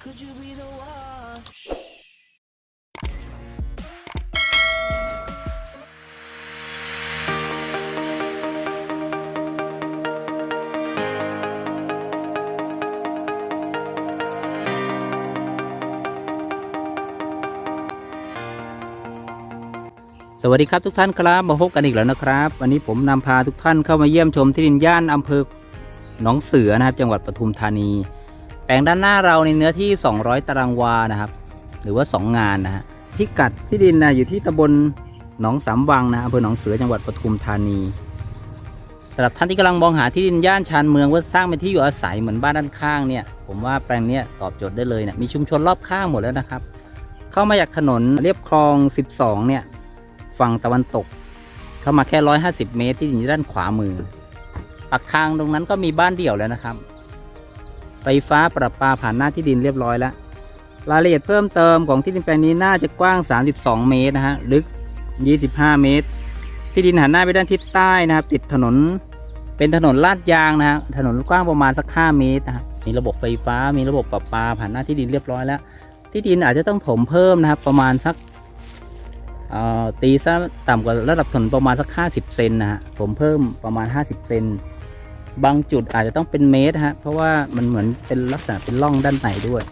Could you be the one? สวัสดีครับทุกท่านครับมาพบกันอีกแล้วนะครับ วันนี้ผมนำพาทุกท่านเข้ามาเยี่ยมชมที่ดินย่านอำเภอหนองเสือนะครับ จังหวัดปทุมธานี แปลงด้านหน้าเราในเนื้อที่ 200 ตารางวานะครับ หรือว่า 2 งานนะฮะพิกัดที่ดินนะอยู่ที่ตำบลหนองสามวังนะอำเภอหนองเสือจังหวัดปทุมธานีสำหรับท่านที่กำลังมองหาที่ดินย่านชานเมืองว่าสร้างเป็นที่อยู่อาศัยเหมือนบ้านด้านข้างเนี่ยผมว่าแปลงเนี้ยตอบโจทย์ได้เลยเนะมีชุมชนรอบข้างหมดแล้วนะครับ เข้ามาจากถนนเรียบคลอง 12 เนี่ยฝั่งตะวันตก เข้ามาแค่ 150 เมตรที่อยู่ด้านขวามือ ปักทางตรงนั้นก็มีบ้านเดี่ยวแล้วนะครับ ไฟฟ้าประปาผ่านหน้าที่ดินเรียบร้อยแล้ว รายละเอียดเพิ่มเติมของที่ดินแปลงนี้น่าจะกว้าง 32 เมตรนะฮะ ลึก 25 เมตร ที่ดินหันหน้าไปด้านทิศใต้นะครับ ติดถนน เป็นถนนลาดยางนะฮะ ถนนกว้างประมาณสัก 5 เมตรนะครับมีระบบไฟฟ้า มีระบบประปาผ่านหน้าที่ดินเรียบร้อยแล้ว ที่ดินอาจจะต้องถมเพิ่มนะครับ ประมาณสักตีซะต่ำกว่าระดับถนนประมาณสัก 50 เซนนะฮะ ผมเพิ่มประมาณ 50 เซน บางจุดอาจจะต้องเป็นเมตรฮะเพราะว่ามันเหมือนเป็นลักษณะเป็นร่องด้านในด้วย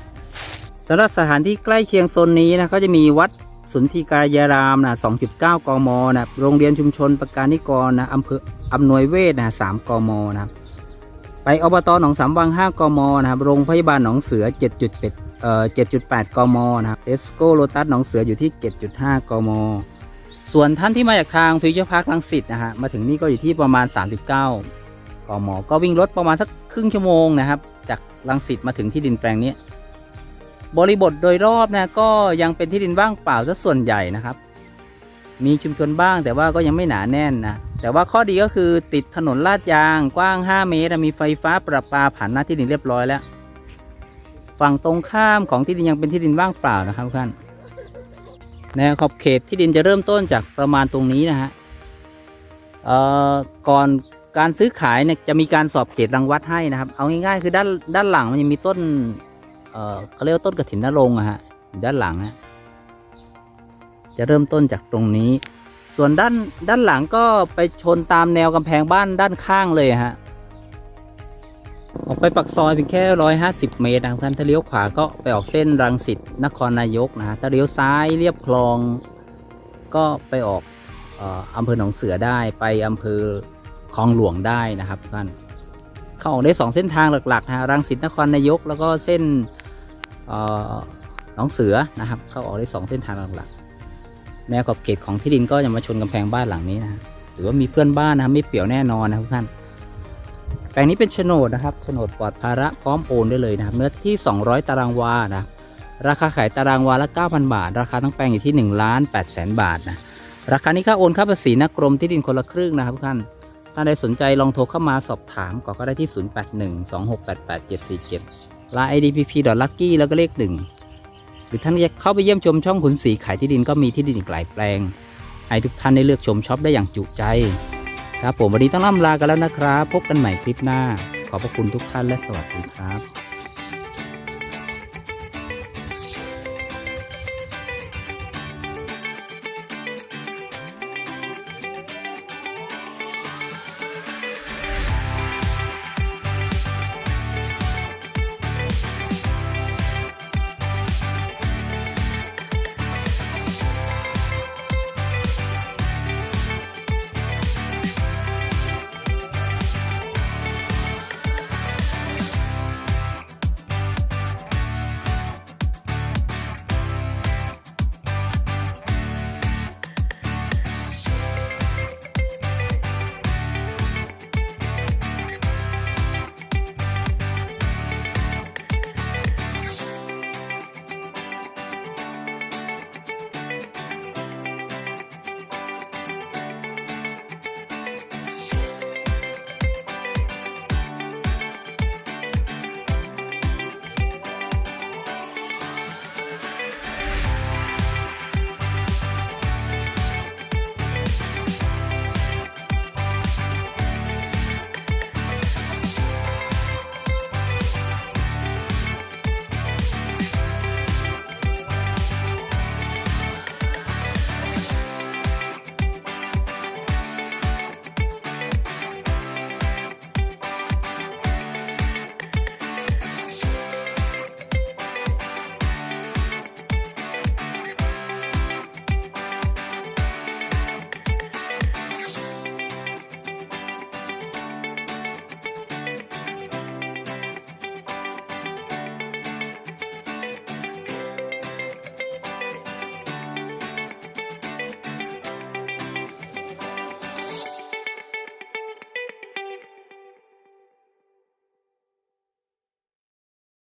สำหรับสถานที่ใกล้เคียงโซนนี้นะก็จะมีวัดสุนทรีกายารามนะ2.9 กมนะโรงเรียนชุมชนประการนิกรนะอำเภออำนวยเวทนะ3กมนะไปอบตหนองสามวัง 5 กมนะครับโรงพยาบาลหนองเสือ 7.8เอ่อ7.8 กมนะครับเอสโกโลตัสหนองเสืออยู่ที่ 7.5 กม ส่วนท่านที่มาจากทางฟิวเจอร์พาร์คลังสิตนะฮะมาถึงนี่ก็อยู่ที่ประมาณ 39 กมก็วิ่งรถประมาณสักครึ่งชั่วโมงนะครับ จากลังสิตมาถึงที่ดินแปลงนี้ บริบทโดยรอบนะก็ยังเป็นที่ดินว่างเปล่าซะส่วนใหญ่นะครับ มีชุมชนบ้างแต่ว่าก็ยังไม่หนาแน่นนะ แต่ว่าข้อดีก็คือติดถนนลาดยางกว้าง 5 เมตร มีไฟฟ้าประปาผ่านหน้าที่ดินเรียบร้อยแล้ว ฝั่งตรงข้ามของที่ดินยังเป็นที่ดินว่างเปล่านะครับทุกท่านแนวขอบเขตที่ดินจะเริ่มต้นจากประมาณตรงนี้นะฮะก่อน การซื้อขายเนี่ยจะมีการสอบเขตรังวัดให้นะครับ เอาง่ายๆคือด้านด้านหลังมันจะมีต้น เอ่อเขาเรียกว่าต้นกระถินนรงค์อะฮะด้านหลังฮะจะเริ่มต้นจากตรงนี้ ส่วนด้านด้านหลังก็ไปชนตามแนวกำแพงบ้านด้านข้างเลยฮะออกไปปักซอยเพียงแค่150เมตรนะท่านถ้าเลี้ยวขวาก็ไปออกเส้นรังสิตนครนายกนะฮะถ้าเลี้ยวซ้ายเรียบคลอง ก็ไปออกอออำเภอหนองเสือได้ไปอำเภอ คลองหลวงได้นะครับท่านเข้าออกได้ 2 เส้นทางหลักๆนะรังสิตนครนายก แล้วก็เส้นเอ่อหนองเสือนะครับ เข้าออกได้ 2 เส้นทางหลักๆแนวขอบเขตของที่ดินก็จะมาชนกำแพงบ้านหลังนี้นะฮะถือว่ามีเพื่อนบ้านนะครับไม่เปี่ยวแน่นอนนะครับทุกท่านแปลงนี้เป็นโฉนดนะครับโฉนดปลอดภาระพร้อมโอนได้เลยนะครับเนื้อที่ 200 ตารางวานะราคาขายตารางวาละ 9,000 บาท ราคาทั้งแปลงอยู่ที่1ล้าน8แสนบาทนะราคานี้ค่าโอนค่าภาษีนักกรมที่ดินคนละครึ่งนะครับทุกท่าน ถ้าใดสนใจลองโทรเข้ามาสอบถามก็ก็ได้ที่ 0812688747ลาย idpp lucky แล้วก็เลขหนึ่งหรือท่านอยากเข้าไปเยี่ยมชมช่องขุนศรีขายที่ดินก็มีที่ดินอีกหลายแปลง ให้ทุกท่านได้เลือกชมช็อปได้อย่างจุใจ ครับผมวันนี้ต้องล่ำลากันแล้วนะครับ พบกันใหม่คลิปหน้า ขอบพระคุณทุกท่านและสวัสดีครับ